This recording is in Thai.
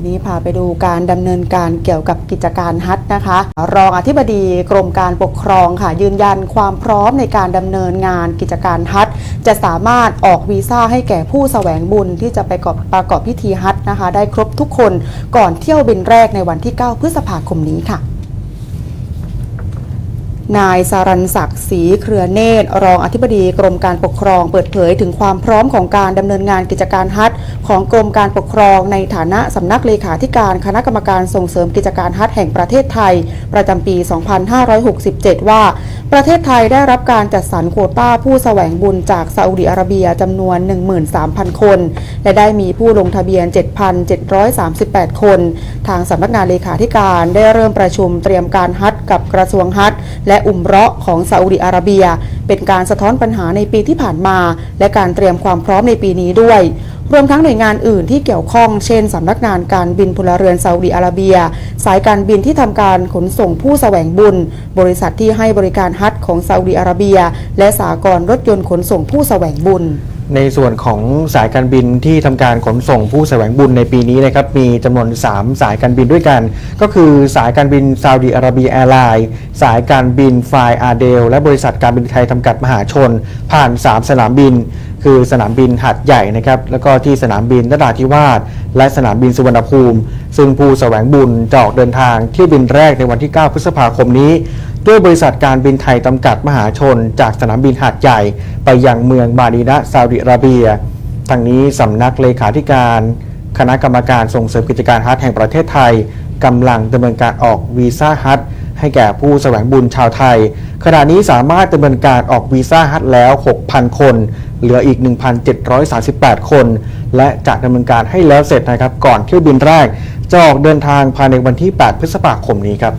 ทีนี้พาไปดูการดำเนินการเกี่ยวกับกิจการฮัทนะคะ รองอธิบดีกรมการปกครองค่ะ ยืนยันความพร้อมในการดำเนินงานกิจการฮัทจะสามารถออกวีซ่าให้แก่ผู้แสวงบุญที่จะไปประกอบประกอบพิธีฮัทนะคะ ได้ครบทุกคนก่อนเที่ยวบินแรกในวันที่ 9 พฤษภาคมนี้ค่ะ นายสารันศักดิ์ศรีเครือเนตร รองอธิบดีกรมการปกครองเปิดเผยถึงความพร้อมของการดำเนินงานกิจการฮัทของกรมการปกครองในฐานะสำนักเลขาธิการคณะกรรมการส่งเสริมกิจการฮัทแห่งประเทศไทย ประจำปี 2567 ว่า ประเทศไทยได้รับการจัดสรรโควต้าผู้แสวงบุญจากซาอุดิอาระเบียจำนวน 13,000 คน และได้มีผู้ลงทะเบียน 7,738 คน ทางสำนักงานเลขาธิการได้เริ่มประชุมเตรียมการฮัทกับกระทรวงฮัทและอุมเราะห์ของซาอุดิอาระเบีย เป็นการสะท้อนปัญหาในปีที่ผ่านมา และการเตรียมความพร้อมในปีนี้ด้วย รวมทั้งหน่วยงานอื่นที่เกี่ยวข้องเช่นสำนักงานการบินพลเรือนซาอุดิอาระเบีย สายการบินที่ทำการขนส่งผู้แสวงบุญ บริษัทที่ให้บริการฮัทของซาอุดิอาระเบีย และสากลรถยนต์ขนส่งผู้แสวงบุญ ในส่วนของสายการบินที่ทำการขนส่งผู้แสวงบุญในปีนี้นะครับมีจำนวน 3 สายการบินด้วยกัน ก็คือสายการบินซาอุดิอาระเบียแอร์ไลน์สายการบินไฟอาเดลและบริษัทการบินไทยจำกัดมหาชน ผ่าน 3 สนามบิน คือสนามบินหัดใหญ่นะครับแล้วก็ที่สนามบินนราธิวาสและสนามบินสุวรรณภูมิ ซึ่งผู้แสวงบุญจะออกเดินทางเที่ยวบินแรกในวันที่ 9 พฤษภาคมนี้ ด้วยบริษัทการบินไทยจำกัดมหาชน จากสนามบินหาดใหญ่ ไปยังเมืองมาดีนะซาอุดิอาระเบียทางนี้สำนักเลขาธิการ คณะกรรมการส่งเสริมกิจการฮัทแห่งประเทศไทยกำลังดำเนินการออกวีซ่าฮัทให้แก่ผู้แสวงบุญชาวไทย ขณะนี้สามารถดำเนินการออกวีซ่าฮัทแล้ว 6,000 คน เหลืออีก 1,738 คน และจะดำเนินการให้แล้วเสร็จนะครับ ก่อนเที่ยวบินแรก จะออกเดินทางภายในวันที่ 8 พฤษภาคมนี้ครับ